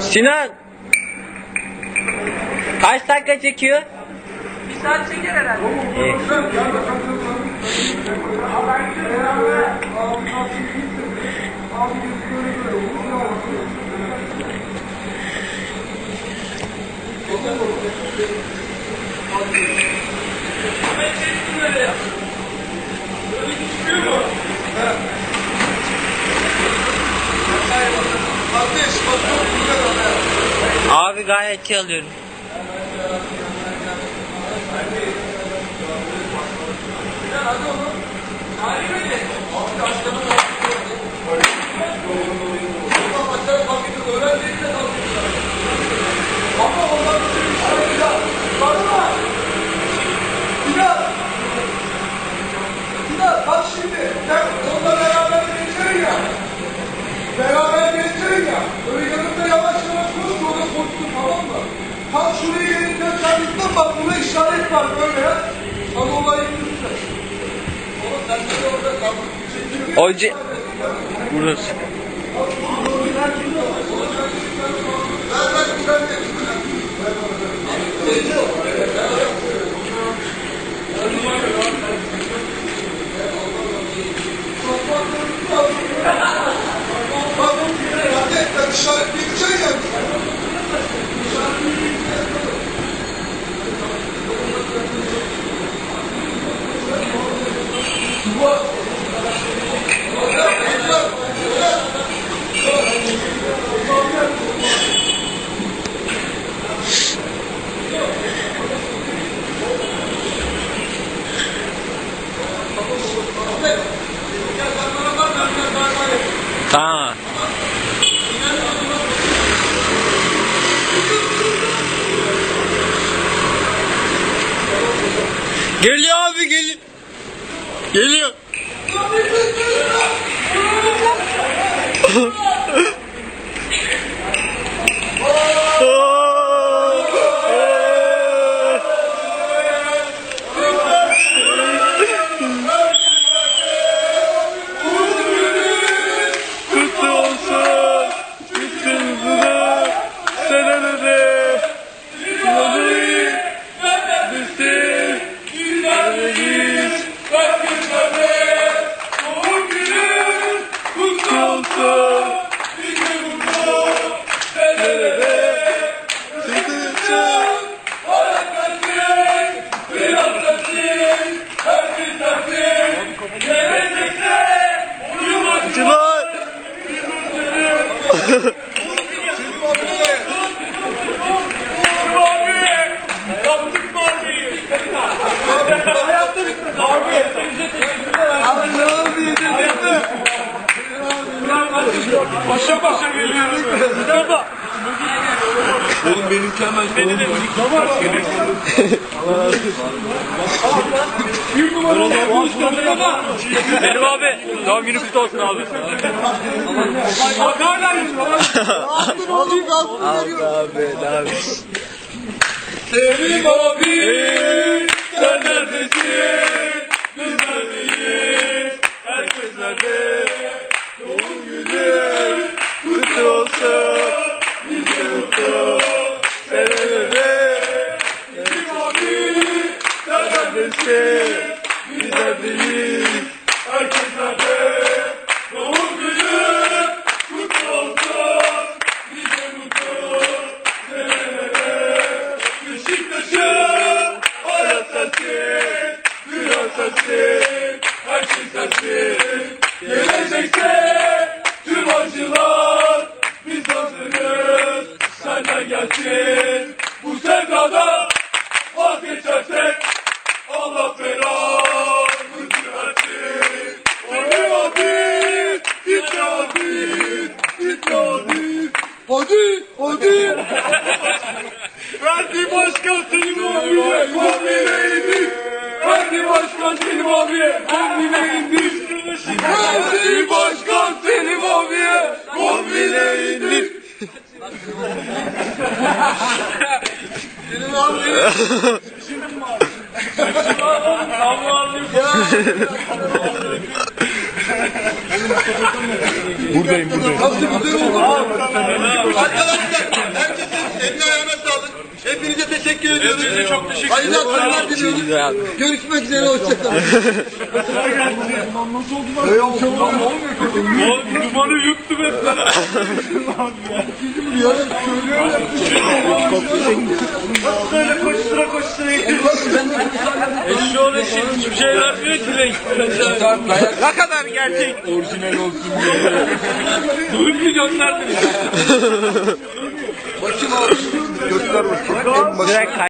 Sinan Kaç dakika çekiyor? Bir saat çeker herhalde. Evet. İyi. Abi gayet iyi alıyorum. Sinan işaret var böyle. Sana olayı yürütsen. Oğlum sen de orada kal. Çünkü Hoca... Burası. ben ben güzel de. Bak, hadi ben işaret geçeceksin ya. Tamam. Geliyor abi geliyor. Geliyor. Kutlu Kutlu Acılar. Hemen Beni de Benim abi doğum günü kutlu olsun abi. Bak hala Aldın oğlum aldın. Abi ne abi? Sevim abi sen neredesin? Hadi. Hadi. Verdi başkan Selim abiye kombine indir. Verdi başkan Selim abiye kombine indir. Verdi başkan Selim abiye kombine indir. Senin abi. Allah'ım. Buradayım buradayım. Nasıl güzel oldu. Arkadaşlar herkesin eline ayağına sağlık. Hepinize teşekkür ediyoruz. Hepinize çok teşekkür ederim. Hayırlı akşamlar diliyoruz. Görüşmek üzere hoşçakalın. Dumanı yuttum hep ben. Böyle koştura koştura Eşşoğlu eşek hiçbir şey vermiyor ki renk. Ne kadar gerçek. Orijinal olsun diye. Duygu gönderdin. Bakayım abi. जो उसको